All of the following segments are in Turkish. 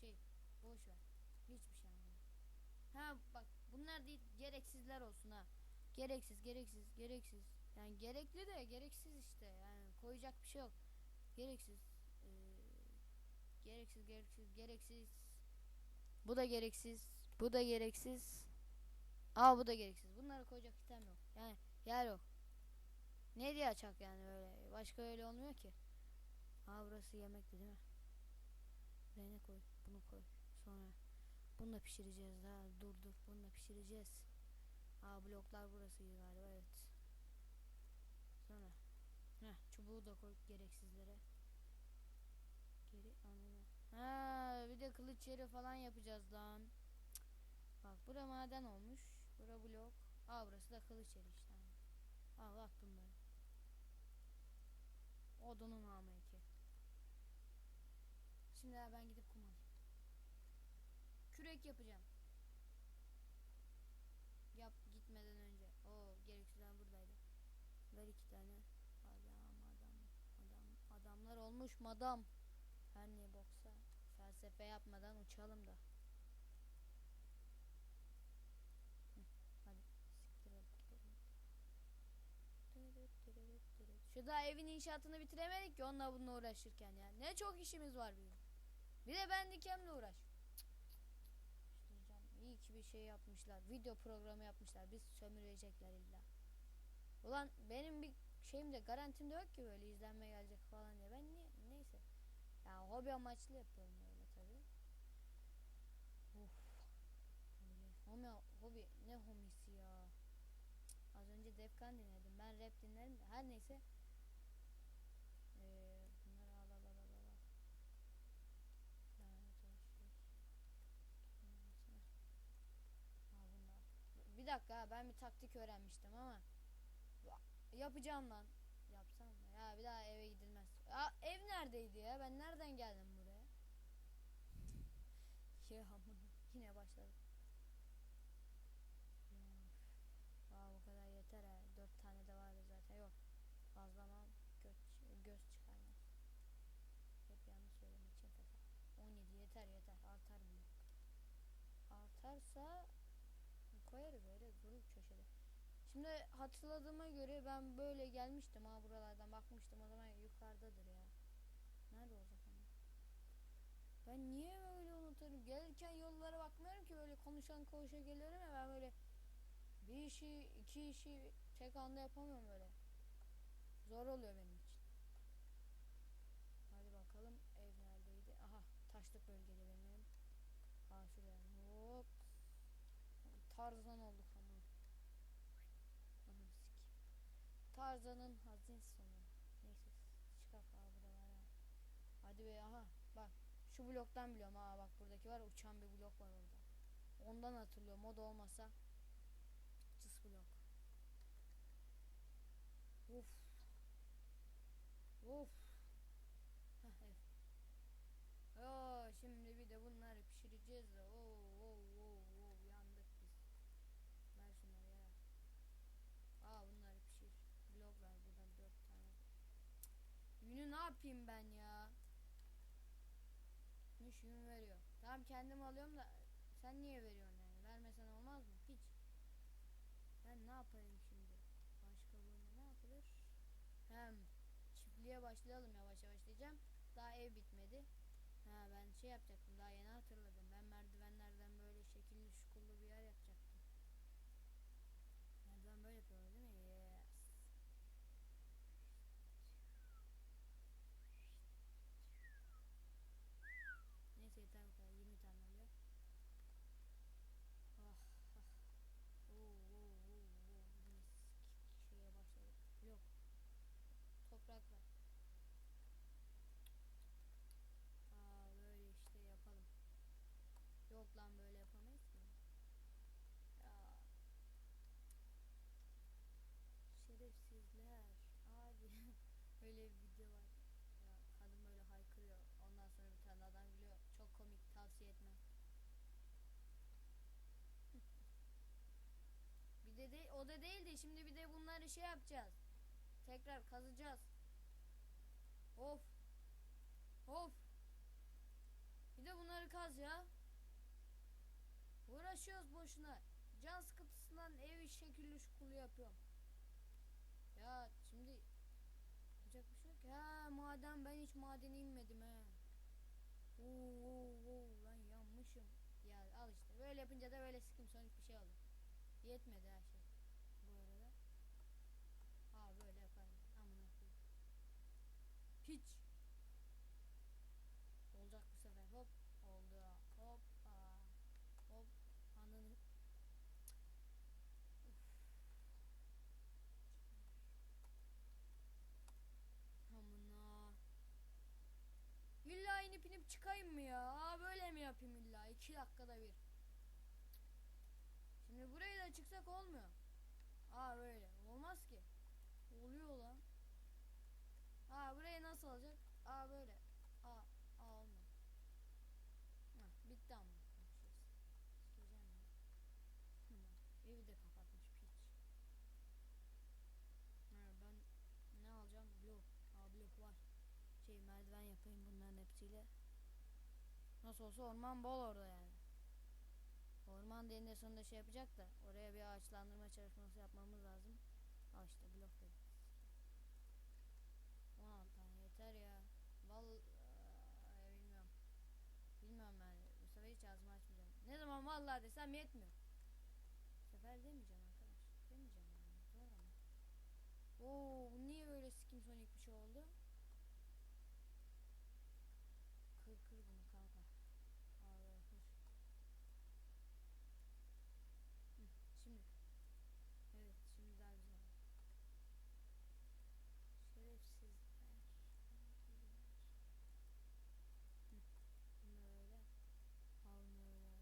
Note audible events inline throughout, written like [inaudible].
şey boş ver. Hiçbir şey anlamadım. Ha bak bunlar değil gereksizler olsun ha. Gereksiz gereksiz gereksiz. Yani gerekli de gereksiz işte. Yani koyacak bir şey yok. Gereksiz. Ee, gereksiz gereksiz gereksiz. Bu da gereksiz. Bu da gereksiz. Aa bu da gereksiz. Bunları koyacak item yok. Yani yer yok. Ne diye açak yani böyle. Başka öyle olmuyor ki. Aa burası yemekti değil mi? Buraya ne koy? Bunu koy. Sonra bunu da pişireceğiz daha. Dur dur. Bunu da pişireceğiz. Aa bloklar burası galiba evet. Sonra Heh, çubuğu da koy gereksizlere. Geri anladım. Ha bir de kılıç yeri falan yapacağız lan. Bak bura maden olmuş. Bura blok. Aa burası da kılıç yeri işte. Al bak bunları. Odunun iki. Şimdi ben gidip kum alayım. Kürek yapacağım. Yap gitmeden önce. O gereksizler buradaydı. Ver iki tane. Adam adam adam adamlar olmuş madam. Her ne boksa felsefe yapmadan uçalım da. Şu da evin inşaatını bitiremedik ki onunla bununla uğraşırken ya. Ne çok işimiz var bizim. Bir de ben dikemle uğraş. İyi ki bir şey yapmışlar. Video programı yapmışlar. Biz sömürecekler illa. Ulan benim bir şeyim de garantim de yok ki böyle izlenme gelecek falan diye. Ben niye neyse. Ya hobi amaçlı yapıyorum öyle tabi. Öyle. Hobi, hobi ne homisi ya. Az önce Defkan dinledim. Ben rap dinlerim. Her neyse. Ee, bunları al al al al al. Lanet olsun. Al bunu al. Bir dakika ben bir taktik öğrenmiştim ama yapacağım lan. Yapsam mı? Ya bir daha eve gidilmez. Ya ev neredeydi ya? Ben nereden geldim buraya? [laughs] ya amına. Yine başladık. Ya, Aa, bu kadar yeter ha. Dört tane de vardı zaten. Yok. Fazla mal göz, göz çıkarmaz. Hep yanlış söylemek için feda. 17 yeter yeter. Artar büyük. Artarsa koyarız öyle durur köşede. Şimdi hatırladığıma göre ben böyle gelmiştim ha buralardan bakmıştım o zaman yukarıdadır ya. Nerede olacak ama? Ben niye böyle unuturum? Gelirken yollara bakmıyorum ki böyle konuşan koşa geliyorum ya ben böyle bir işi iki işi tek anda yapamıyorum böyle. Zor oluyor benim için. Hadi bakalım ev neredeydi? Aha taşlık bölgede benim. Aa şuraya hop. Tarzan olduk Tarzan'ın hazin sonu. Neyse çıkak abi buralara. Hadi be aha bak şu bloktan biliyorum ha bak buradaki var uçan bir blok var orada. Ondan hatırlıyorum o da olmasa cıs blok. Uf. Uf. Heh, şimdi bir de bunları pişireceğiz de. Oo, oo, oo, oo, yandık biz. Ver şunları ya. Aa bunları pişir. Blok ver buradan dört tane. Cık, Yünü ne yapayım ben ya? Müş yün veriyor. Tamam kendim alıyorum da sen niye veriyorsun yani? Vermesen olmaz mı? Hiç. Ben ne yapayım şimdi? Başka burada ne yapılır? Hem çiftliğe başlayalım yavaş yavaş diyeceğim. Daha ev bitmedi. Ha ben şey yapacaktım daha yeni hatırladım. Ben merdivenlerden böyle şekilli şukullu bir yer yapacaktım. Merdiven böyle yapıyor değil mi? Yes. Neyse yeter bu kadar 20 tane oluyor. Ah ah. Oo oo oo oo. Yine s- şeye başladık. Yok. Toprak var. Aa böyle işte yapalım. Yok lan böyle yapamayız ki. Ya. Şerefsizler. Abi. Öyle bir video var. Ya kadın böyle haykırıyor. Ondan sonra bir tane adam gülüyor. Çok komik. Tavsiye etmem. bir de, de o da değildi. Şimdi bir de bunları şey yapacağız. Tekrar kazacağız. Of. Of. Bir de bunları kaz ya. Uğraşıyoruz boşuna. Can sıkıntısından evi şekilli şukulu yapıyorum. Ya şimdi yapacak bir şey yok. Ya maden ben hiç madene inmedim he. Oo, oo, oo, lan yanmışım. Ya al işte böyle yapınca da böyle sikim sonuç bir şey oldu. Yetmedi her şey. Bu arada. Ha böyle yaparım. Amına koyayım. Piç. Olacak bu sefer. Hop. Oldu. Hop. Aa. Hop. Ananı. Amına. İlla inip inip çıkayım mı ya? Aa böyle mi yapayım illa? İki dakikada bir. Şimdi burayı da çıksak olmuyor. Aa böyle. Olmaz ki. Oluyor lan. Aa burayı nasıl Aa böyle. Aa, aa olmadı. Hah, bitti ama. Evi de kapatmış piç. Ha, ben ne alacağım? Blok. Aa blok var. Şey merdiven yapayım bunların hepsiyle. Nasıl olsa orman bol orada yani. Orman deninde sonunda şey yapacak da oraya bir ağaçlandırma çalışması yapmamız lazım. Al işte blok dedik. 16 tane yeter ya. Val Eee, bilmiyorum. Bilmiyorum yani. Bu sefer hiç ağzımı zaman vallahi desem yetmiyor. Bu sefer demeyeceğim arkadaş. Demeyeceğim yani. Zor ama. Oo, niye böyle skin sonic bir şey oldu? Kır kır bunu kanka. Aa böyle kır. Hı, şimdi. Evet şimdi daha güzel. oldu. Şerefsizler. Hı, bunu öyle. Al bunu öyle.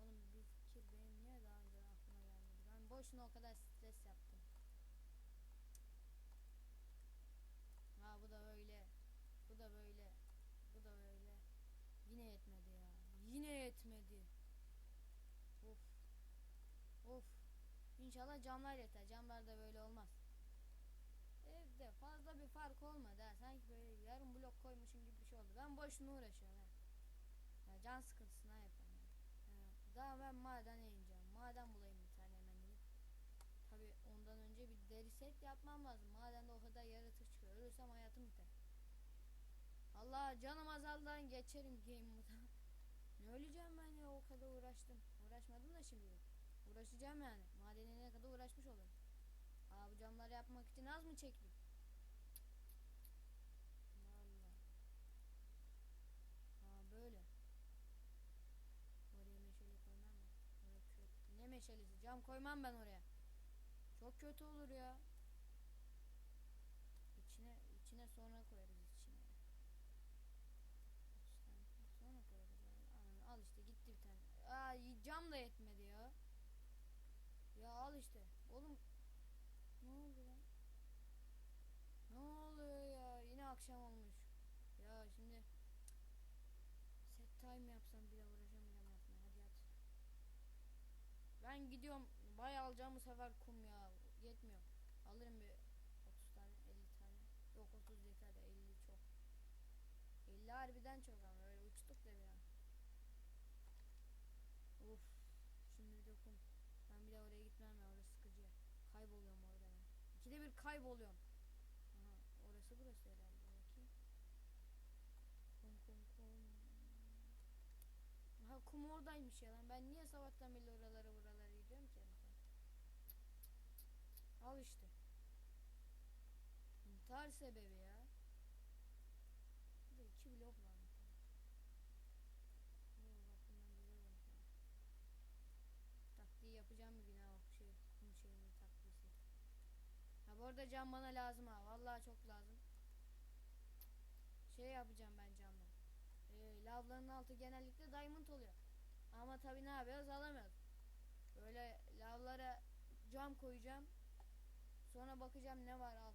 Oğlum bir fikir benim niye daha önce aklıma gelmedi? Ben boşuna o kadar stres yaptım. Ha bu da böyle. Bu da böyle. Bu da böyle. Yine yetmedi ya. Yine yetmedi. Of. Of. İnşallah camlar yeter. Camlar da böyle olmaz. Evde fazla bir fark olmadı ha. Sanki böyle yarım blok koymuşum gibi bir şey oldu. Ben boşuna uğraşıyorum ha. Ya can sıkıntısından yapıyorum yani. Ha, Daha ben madene ineceğim. Maden bulayım bir tane hemen gidip. Tabi ondan önce bir deri set yapmam lazım. Madende o kadar yaratık çıkıyor. Ölürsem hayatım biter. Allah canım azaldan geçerim game moda. [laughs] ne öleceğim ben ya o kadar uğraştım. Uğraşmadım da şimdi. Uğraşacağım yani. Madene ne kadar uğraşmış olurum. Aa bu camları yapmak için az mı çektim? Vallahi. Aa böyle. Oraya meşale koymam kötü. Ne meşalesi? Cam koymam ben oraya. Çok kötü olur ya. İçine içine sonra koyarız içine. İçten sonra koyarız. Ananı al işte gitti bir tane. Aa cam da yetmedi ya. Ya al işte. Oğlum ne oldu lan? Ne oluyor ya? Yine akşam olmuş. Ya şimdi set time yapsam bile uğraşamayacağım yapmaya. Hadi yat. Ben gidiyorum. Bayağı alacağım bu sefer kum ya. Yetmiyor. Alırım bir 30 tane, 50 tane. Yok 30 yeter de 50 çok. 50 harbiden çok ama öyle uçtuk da bir an. Uf. Şimdi de kum. Ben bir de oraya gitmem ya. Orası sıkıcı. Kayboluyorum orada ben. İkide bir kayboluyorum. Aha, orası burası herhalde. Bakayım. Kum kum kum. Ha kum oradaymış ya lan. Ben niye sabahtan beri oralara buralara gidiyorum ki? Al işte. İntihar sebebi ya. Bir de iki blok olmuş ha. Taktiği yapacağım bir bina o şey kum şeyini taktiği. Ha bu arada cam bana lazım ha. Vallahi çok lazım. Şey yapacağım ben camdan. Ee, lavların altı genellikle diamond oluyor. Ama tabi ne yapıyoruz alamıyoruz. Böyle lavlara cam koyacağım. Sonra bakacağım ne var alt